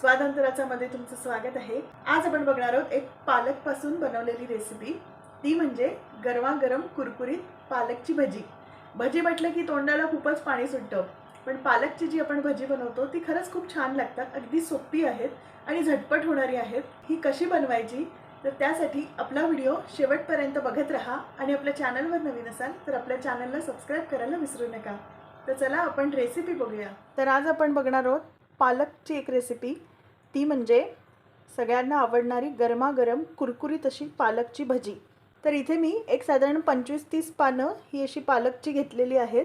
स्वातंत्र्याच्यामध्ये तुमचं स्वागत आहे. आज आपण बघणार आहोत एक पालकपासून बनवलेली रेसिपी ती म्हणजे गरमागरम कुरकुरीत पालकची भजी. भजी म्हटलं की तोंडाला खूपच पाणी सुटतं. पण पालकची जी आपण भजी बनवतो ती खरंच खूप छान लागतात अगदी सोपी आहेत आणि झटपट होणारी आहेत. ही कशी बनवायची? तर त्यासाठी आपला व्हिडिओ शेवटपर्यंत बघत राहा आणि आपल्या चॅनलवर नवीन असाल तर आपल्या चॅनलला सबस्क्राईब करायला विसरू नका. तर चला आपण रेसिपी बघूया. तर आज आपण बघणार आहोत पालकची एक रेसिपी ती म्हणजे सगळ्यांना आवडणारी गरमागरम कुरकुरीत अशी पालकची भजी. तर इथे मी एक साधारण पंचवीस तीस पानं ही अशी पालकची घेतलेली आहेत.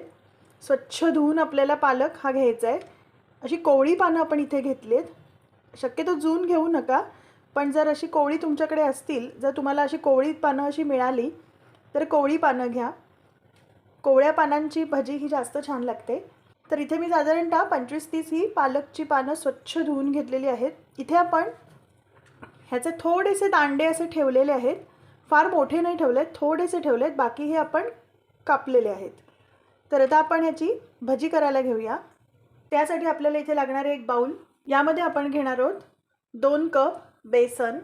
स्वच्छ धुवून आपल्याला पालक हा घ्यायचा आहे. अशी कोवळी पानं आपण इथे घेतली आहेत शक्यतो जून घेऊ नका पण जर अशी कोवळी तुमच्याकडे असतील जर तुम्हाला अशी कोवळी पानं अशी मिळाली तर कोवळी पानं घ्या. कोवळ्या पानांची भजी ही जास्त छान लागते. तर इथे मी साधारणतः पंचवीस तीस ही पालकची पानं स्वच्छ धुवून घेतलेली आहेत. इथे आपण ह्याचे थोडेसे दांडे असे ठेवलेले आहेत. फार मोठे नाही ठेवलेत थोडेसे ठेवलेत. बाकी हे आपण कापलेले आहेत. तर आता आपण ह्याची भजी करायला घेऊया. त्यासाठी आपल्याला इथे लागणारे एक बाऊल यामध्ये आपण घेणार आहोत दोन कप बेसन.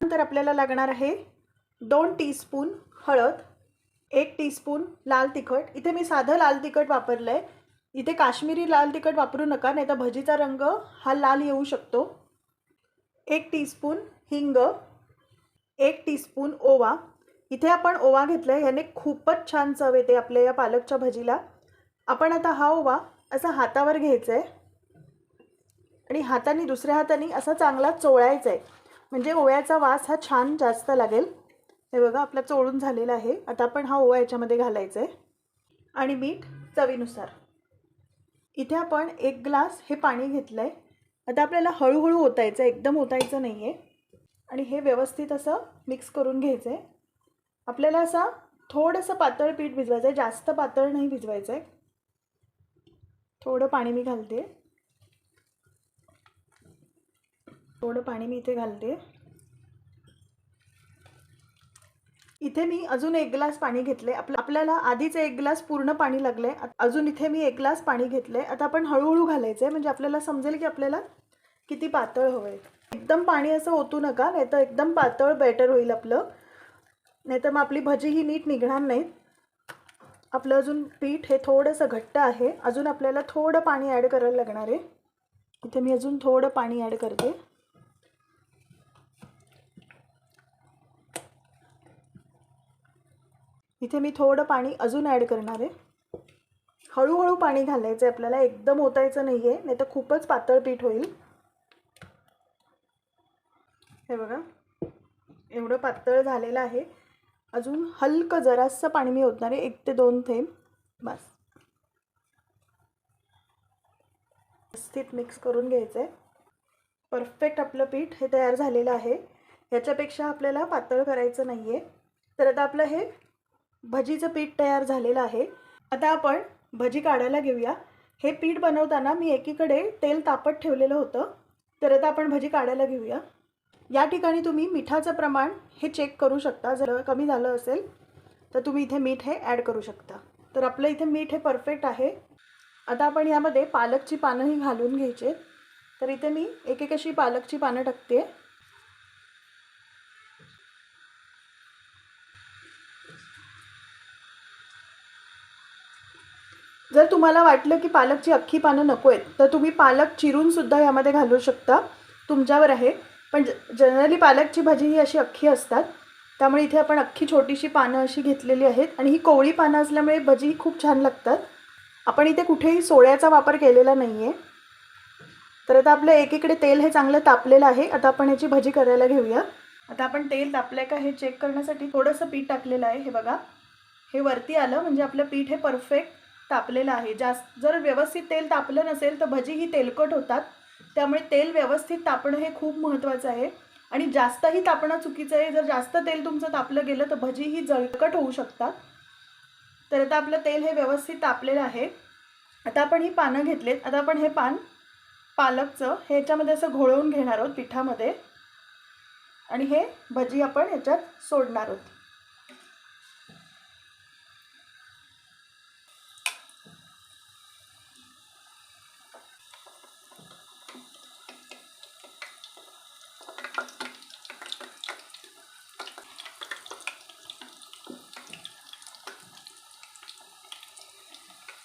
नंतर आपल्याला लागणार आहे दोन टीस्पून हळद. एक टीस्पून लाल तिखट. इथे मी साधं लाल तिखट वापरलं आहे इथे काश्मीरी लाल तिखट वापरू नका नाही तर भजीचा रंग हा लाल येऊ शकतो. एक टीस्पून हिंग. एक टीस्पून ओवा. इथे आपण ओवा घेतला आहे ह्याने खूपच छान चव येते आपल्या या पालकच्या भजीला. आपण आता हा ओवा असा हातावर घ्यायचा आहे आणि हाताने दुसऱ्या हाताने असा चांगला चोळायचा आहे म्हणजे ओव्याचा वास हा छान जास्त लागेल. हे बघा आपला चोळून झालेला आहे. आता आपण हा ओवा याच्यामध्ये घालायचा आहे. आणि मीठ चवीनुसार. इथे आपण एक ग्लास हे पाणी घेतलं आहे आता आपल्याला हळूहळू ओतायचं आहे. एकदम ओतायचं नाही आहे आणि हे व्यवस्थित असं मिक्स करून घ्यायचं आहे आपल्याला असा थोडंसं पातळ पीठ भिजवायचं आहे जास्त पातळ नाही भिजवायचं आहे थोडं पाणी मी घालते. थोडं पाणी मी इथे घालते. इथे मी अजून एक ग्लास पाणी घेतले आपलं आपल्याला आधीच एक ग्लास पूर्ण पाणी लागले अजून इथे मी एक ग्लास पाणी घेतलं आहे आता आपण हळूहळू घालायचं आहे म्हणजे आपल्याला समजेल की आपल्याला किती पातळ हवं आहे एकदम पाणी असं ओतू नका. नाही तर एकदम पातळ बेटर होईल आपलं. नाही तर मग आपली भजी ही नीट निघणार नाहीत. आपलं अजून पीठ हे थोडंसं घट्ट आहे. अजून आपल्याला थोडं पाणी ॲड करायला लागणार आहे. इथे मी अजून थोडं पाणी ॲड करते. इथे मी थोडं पाणी अजून ॲड करणार आहे. हळूहळू पाणी घालायचं आहे आपल्याला एकदम ओतायचं नाही आहे नाही तर खूपच पातळ पीठ होईल. हे बघा एवढं पातळ झालेलं आहे. अजून हलकं जरासं पाणी मी ओतणार आहे एक ते दोन थेंब बस. व्यवस्थित मिक्स करून घ्यायचं आहे परफेक्ट आपलं पीठ हे तयार झालेलं आहे. ह्याच्यापेक्षा आपल्याला पातळ करायचं नाही आहे तर आता आपलं हे भजीचं पीठ तयार झालेलं आहे. आता आपण भजी काढायला घेऊया. हे पीठ बनवताना मी एकीकडे तेल तापत ठेवलेलं होतं. तर आता आपण भजी काढायला घेऊया. या ठिकाणी तुम्ही मिठाचं प्रमाण हे चेक करू शकता. जर कमी झालं असेल तर तुम्ही इथे मीठ हे ॲड करू शकता. तर आपलं इथे मीठ हे परफेक्ट आहे. आता आपण यामध्ये पालकची पानंही घालून घ्यायचे. तर इथे मी एक एक अशी पालकची पानं टाकते. जर तुम्हाला वाटलं की पालकची अख्खी पानं नको आहेत तर तुम्ही पालक चिरून सुद्धा यामध्ये घालू शकता. तुमच्यावर आहे. पण जनरली पालकची भाजी ही अशी अख्खी असतात. त्यामुळे इथे आपण अख्खी छोटीशी पानं अशी घेतलेली आहेत. आणि ही कोवळी पानं असल्यामुळे भजी ही खूप छान लागतात. आपण इथे कुठेही सोळ्याचा वापर केलेला नाही आहे तर आता आपलं एकीकडे तेल हे चांगलं तापलेलं आहे. आता आपण ह्याची भजी करायला घेऊया. आता आपण तेल तापलं आहे का हे चेक करण्यासाठी थोडंसं पीठ टाकलेलं आहे. हे बघा. हे वरती आलं. म्हणजे आपलं पीठ हे परफेक्ट तापलेलं आहे. जास्त जर व्यवस्थित तेल तापलं नसेल तर भजी ही तेलकट होतात. त्यामुळे तेल व्यवस्थित तापणं हे खूप महत्त्वाचं आहे. आणि जास्तही तापणं चुकीचं आहे. जर जास्त तेल तुमचं तापलं गेलं तर भजी ही जळकट होऊ शकतात. तर आता आपलं तेल हे व्यवस्थित तापलेलं आहे. आता आपण ही पानं घेतलेत. आता आपण हे पान पालकचं हे याच्यामध्ये असं घोळवून घेणार आहोत पिठामध्ये. आणि हे भजी आपण ह्याच्यात सोडणार आहोत.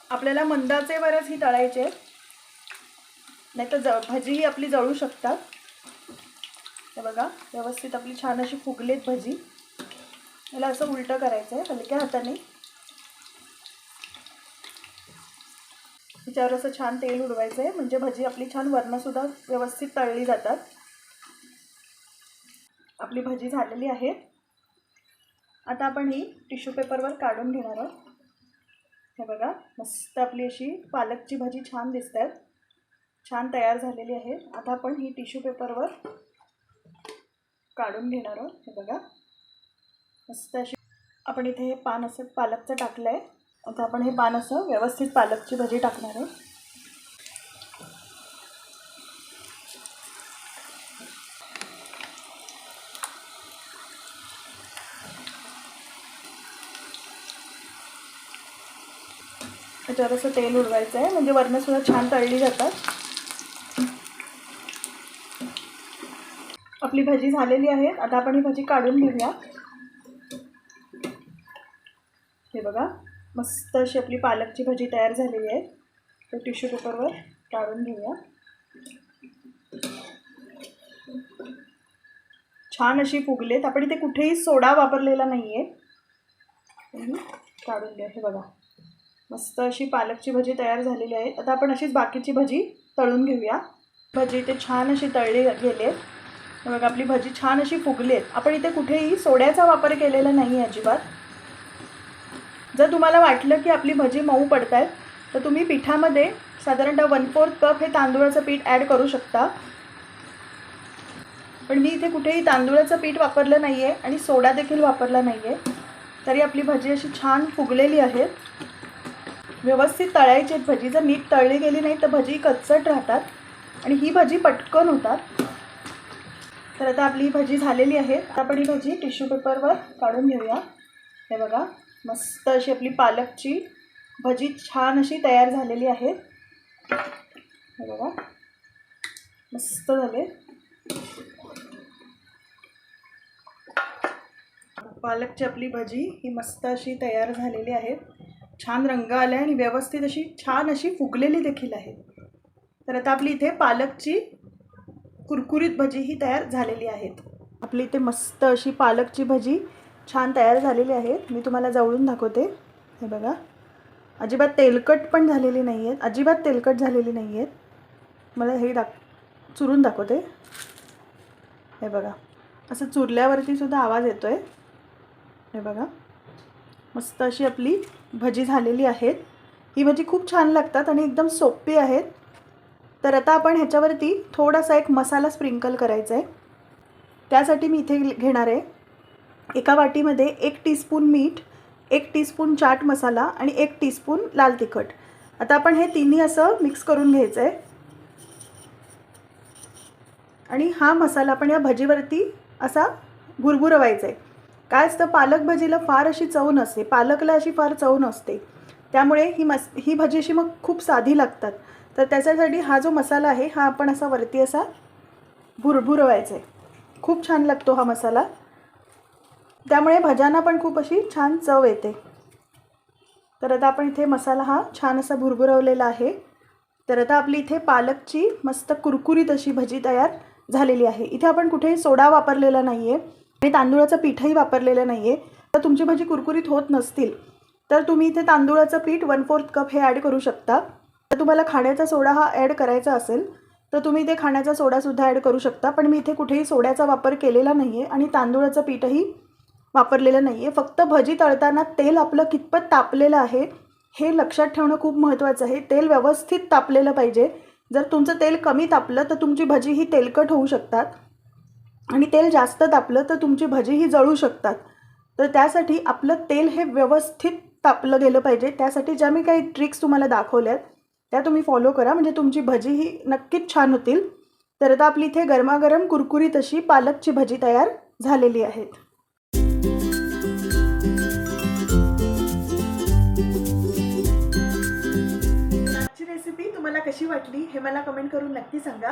आपल्याला मंदाचे वरच ही तळायचे नाही तर ज भजी ही आपली जळू शकतात. हे बघा व्यवस्थित आपली छान अशी फुगलेत भजी. याला असं उलटं करायचं आहे हलक्या हाताने. तिच्यावर असं छान तेल उडवायचं आहे म्हणजे भजी आपली छान वरणंसुद्धा व्यवस्थित तळली जातात. आपली भजी झालेली आहे. आता आपण ही टिश्यू पेपरवर काढून घेणार आहोत. हे बघा मस्त आपली अशी पालकची भाजी छान दिसत आहेत छान तयार झालेली आहे. आता आपण ही टिश्यू पेपरवर काढून घेणार आहोत. हे बघा. मस्त अशी आपण इथे हे पान असं पालकचं टाकलं आहे आता आपण हे पान असं व्यवस्थित पालकची भाजी टाकणार आहोत. त्याच्यावर असं तेल उडवायचं आहे म्हणजे वरणं सुद्धा छान तळली जातात. आपली भाजी झालेली आहे. आता आपण ही भाजी काढून घेऊया. हे बघा मस्त अशी आपली पालकची भाजी तयार झालेली आहे. तर टिश्यू पेपरवर काढून घेऊया. छान अशी फुगलेत. आपण इथे कुठेही सोडा वापरलेला नाही आहे काढून घ्या. हे बघा. मस्त अशी पालकची भजी तयार झालेली आहे. आता आपण अशीच बाकीची भजी तळून घेऊया. भजी इथे छान अशी तळली गेली आहेत. बघा आपली भजी छान अशी फुगली आहेत. आपण इथे कुठेही सोड्याचा वापर केलेला नाही आहे अजिबात. जर तुम्हाला वाटलं की आपली भजी मऊ पडत आहेत तर तुम्ही पिठामध्ये साधारणतः वन फोर्थ कप हे तांदूळाचं पीठ ॲड करू शकता. पण मी इथे कुठेही तांदूळाचं पीठ वापरलं नाही आहे आणि सोडा देखील वापरला नाही आहे तरी आपली भजी अशी छान फुगलेली आहेत. व्यवस्थित तळायची आहेत भजी. जर नीट तळली गेली नाही तर भजी कच्चट राहतात. आणि ही भजी पटकन होतात. तर आता आपली ही भजी झालेली आहे. आपण ही भजी टिश्यू पेपरवर काढून घेऊया. हे बघा मस्त अशी आपली पालकची भजी छान अशी तयार झालेली आहे. हे बघा मस्त झाले. पालकची आपली भजी ही मस्त अशी तयार झालेली आहे. छान रंग आला आहे आणि व्यवस्थित अशी छान अशी फुगलेली देखील आहे. तर आता आपली इथे पालकची कुरकुरीत भजी ही तयार झालेली आहेत. आपली इथे मस्त अशी पालकची भजी छान तयार झालेली आहे मी तुम्हाला जवळून दाखवते. हे बघा. अजिबात तेलकट पण झालेली नाही आहेत अजिबात तेलकट झालेली नाही आहेत मला हे दाख चुरून दाखवते. हे बघा. असं चुरल्यावरती सुद्धा आवाज येतो आहे हे बघा. मस्त अशी आपली भजी झालेली आहेत. ही भजी खूप छान लागतात आणि एकदम सोपी आहेत. तर आता आपण ह्याच्यावरती थोडासा एक मसाला स्प्रिंकल करायचा आहे त्यासाठी मी इथे घेणार आहे. एका वाटीमध्ये एक टीस्पून मीठ एक टीस्पून चाट मसाला आणि एक टीस्पून लाल तिखट. आता आपण हे तिन्ही असं मिक्स करून घ्यायचं आहे आणि हा मसाला आपण या भजीवरती असा गुरगुरवायचा आहे काय असतं पालक भजीला फार अशी चव नसते. पालकला अशी फार चव नसते. त्यामुळे ही मस ही भजी अशी मग खूप साधी लागतात. तर त्याच्यासाठी हा जो मसाला आहे हा आपण असा वरती असा भुरभुरवायचा आहे. खूप छान लागतो हा मसाला. त्यामुळे भज्यांना पण खूप अशी छान चव येते. तर आता आपण इथे मसाला हा छान असा भुरभुरवलेला आहे. तर आता आपली इथे पालकची मस्त कुरकुरीत अशी भजी तयार झालेली आहे. इथे आपण कुठेही सोडा वापरलेला नाही आहे आणि तांदूळाचं पीठही वापरलेलं नाही आहे तर तुमची भजी कुरकुरीत होत नसतील तर तुम्ही इथे तांदूळाचं पीठ वन फोर्थ कप हे ॲड करू शकता. तर तुम्हाला खाण्याचा सोडा हा ॲड करायचा असेल तर तुम्ही इथे खाण्याचा सोडासुद्धा ॲड करू शकता. पण मी इथे कुठेही सोड्याचा वापर केलेला नाही आहे आणि तांदूळाचं पीठही वापरलेलं नाही आहे फक्त भजी तळताना तेल आपलं कितपत तापलेलं आहे हे लक्षात ठेवणं खूप महत्त्वाचं आहे. तेल व्यवस्थित तापलेलं पाहिजे. जर तुमचं तेल कमी तापलं तर तुमची भजी ही तेलकट होऊ शकतात. आणि तेल जास्त तापलं तर तुमची भजीही जळू शकतात. तर त्यासाठी आपलं तेल हे व्यवस्थित तापलं गेलं पाहिजे. त्यासाठी ज्या मी काही ट्रिक्स तुम्हाला दाखवल्यात त्या तुम्ही फॉलो करा. म्हणजे तुमची भजी ही नक्कीच छान होतील. तर आता आपली इथे गरमागरम कुरकुरीत अशी पालकची भजी तयार झालेली आहेत रेसिपी तुम्हाला कशी वाटली हे मला कमेंट करून नक्की सांगा.